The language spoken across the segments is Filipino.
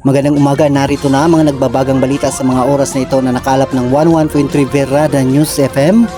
Magandang umaga, narito na mga nagbabagang balita sa mga oras na ito na nakalap ng 11.3 Verada News FM.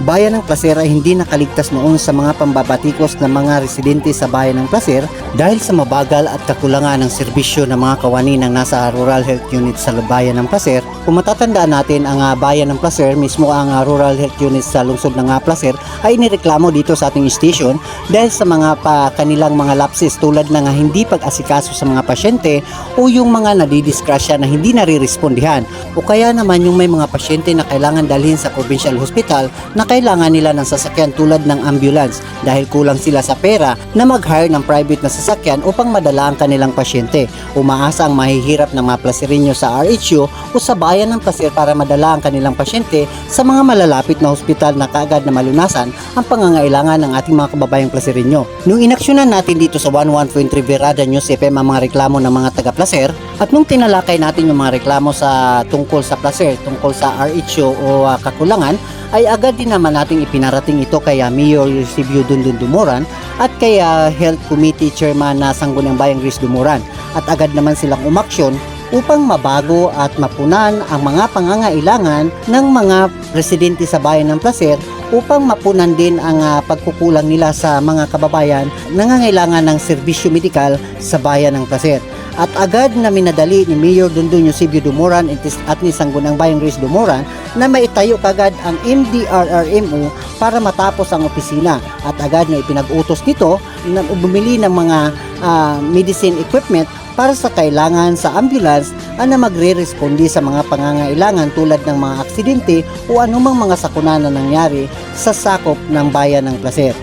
Bayan ng Placer ay hindi nakaligtas noon sa mga pambabatikos ng mga residente sa bayan ng Placer dahil sa mabagal at kakulangan ng serbisyo ng mga kawani ng nasa Rural Health Unit sa bayan ng Placer. Kung matatandaan natin ang ah, bayan ng Placer, mismo ang ah, Rural Health Unit sa lungsod ng ah, Placer ay nireklamo dito sa ating station dahil sa mga pa kanilang mga lapses tulad ng hindi pag-asikaso sa mga pasyente o yung mga nadidiskrasya na hindi narirespondihan o kaya naman yung may mga pasyente na kailangan dalhin sa provincial hospital na kailangan nila ng sasakyan tulad ng ambulance dahil kulang sila sa pera na mag-hire ng private na sasakyan upang madala ang kanilang pasyente. Umaasa ang mahihirap ng mga plaserinyo sa RHU o sa bayan ng Placer para madala ang kanilang pasyente sa mga malalapit na hospital na kaagad na malunasan ang pangangailangan ng ating mga kababayang plaserinyo. Nung inaksyonan natin dito sa 11.3 Verada News FM ang mga reklamo ng mga taga Placer at nung tinalakay natin yung mga reklamo sa tungkol sa Placer, tungkol sa RHU o ah, kakulangan, ay agad din naman nating ipinarating ito kay Mayor Eusebio Dundun Dumuran at kay Health Committee Chairman na Sangguniang Bayang Gris Dumuran at agad naman silang umaksyon upang mabago at mapunan ang mga pangangailangan ng mga residente sa bayan ng Placer upang mapunan din ang ah, pagkukulang nila sa mga kababayan na nangangailangan ng serbisyo medikal sa bayan ng Placer. At agad na minadali ni Mayor Dundun Eusebio Dumuran at ni Sangguniang Bayang Gris Dumuran na maitayo kagad ang MDRRMO para matapos ang opisina at agad na ipinag-utos nito na bumili ng mga ah, medicine equipment para sa kailangan sa ambulance na magre-respondi sa mga pangangailangan tulad ng mga aksidente o anumang mga sakuna na nangyari sa sakop ng bayan ng Placer.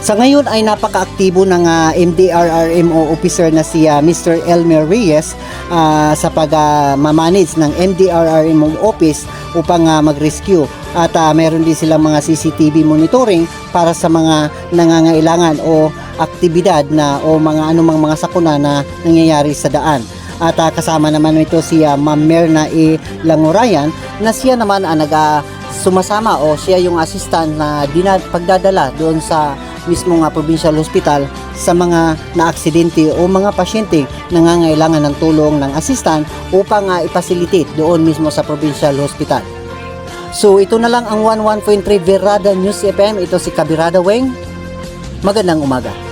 Sa ngayon ay napaka-aktibo ng ah, MDRRMO officer na si ah, Mr. Elmer Reyes ah, sa pag-manage ng MDRRMO office upang ah, mag-rescue at ah, meron din silang mga CCTV monitoring para sa mga nangangailangan o aktibidad na o mga anumang mga sakuna na nangyayari sa daan. At ah, kasama naman ito si ah, Ma'am Merna E. Langurayan na siya naman ang nag sumasama o siya yung assistant na dinad, pagdadala doon sa mismo nga provincial hospital sa mga naaksidente o mga pasyente nangangailangan ng tulong ng assistant upang uh, ipasilitate doon mismo sa provincial hospital. So ito na lang ang 11.3 Verada News FM. Ito si Kabirada Weng. Magandang umaga.